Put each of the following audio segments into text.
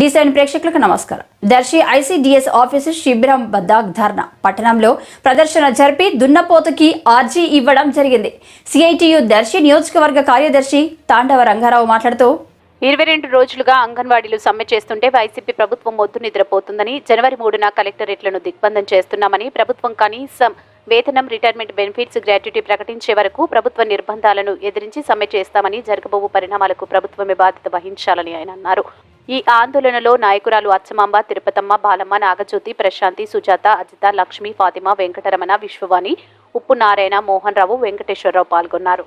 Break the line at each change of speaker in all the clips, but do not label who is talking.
Design ప్రేక్షకులకు నమస్కారం. Darsi ICDS office శిబిరం వద్ద ధర్నా. పట్టణంలో ప్రదర్శన జరిపి దున్నపోతుకి ఆర్జీ ఇవ్వడం జరిగింది. సిఐటియు దర్శి నియోజకవర్గ కార్యదర్శి తాండవ రంగారావు మాట్లాడుతూ
ఇరవై రెండు రోజులుగా అంగన్వాడీలు సమ్మె చేస్తుంటే వైసీపీ ప్రభుత్వం మొద్దు నిద్రపోతుందని జనవరి మూడున కలెక్టరేట్లను దిగ్బంధం చేస్తున్నామని ప్రభుత్వం కనీసం వేతనం రిటైర్మెంట్ బెనిఫిట్స్ గ్రాట్యుటీ ప్రకటించే వరకు ప్రభుత్వ నిర్బంధాలను ఎదిరించి సమ్మె చేస్తామని జరగబోవు పరిణామాలకు ప్రభుత్వమే బాధ్యత వహించాలని ఆయన అన్నారు. ఈ ఆందోళనలో నాయకురాలు అచ్చమాంబ తిరుపతమ్మ బాలమ్మ నాగజ్యోతి ప్రశాంతి సుజాత అజిత లక్ష్మి ఫాతిమా వెంకటరమణ విశ్వవాణి ఉప్పు నారాయణ మోహన్ రావు వెంకటేశ్వరరావు పాల్గొన్నారు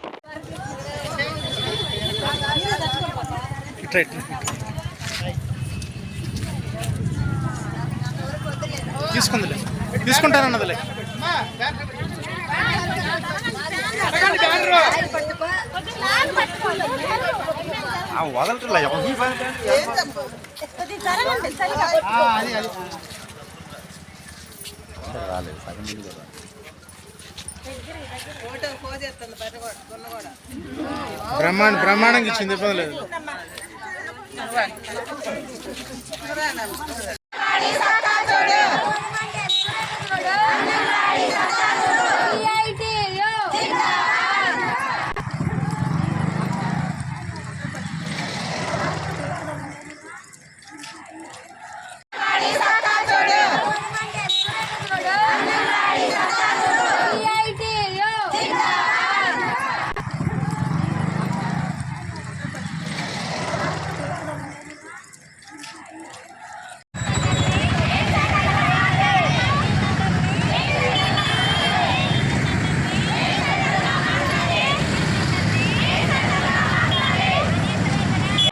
ఇట్లా ఇట్లా తీసుకుందిలే తీసుకుంటానన్నదిలే వదలట్లే బ్రహ్మాండ బ్రహ్మాండంగా ఇచ్చింది ఇబ్బంది లేదు.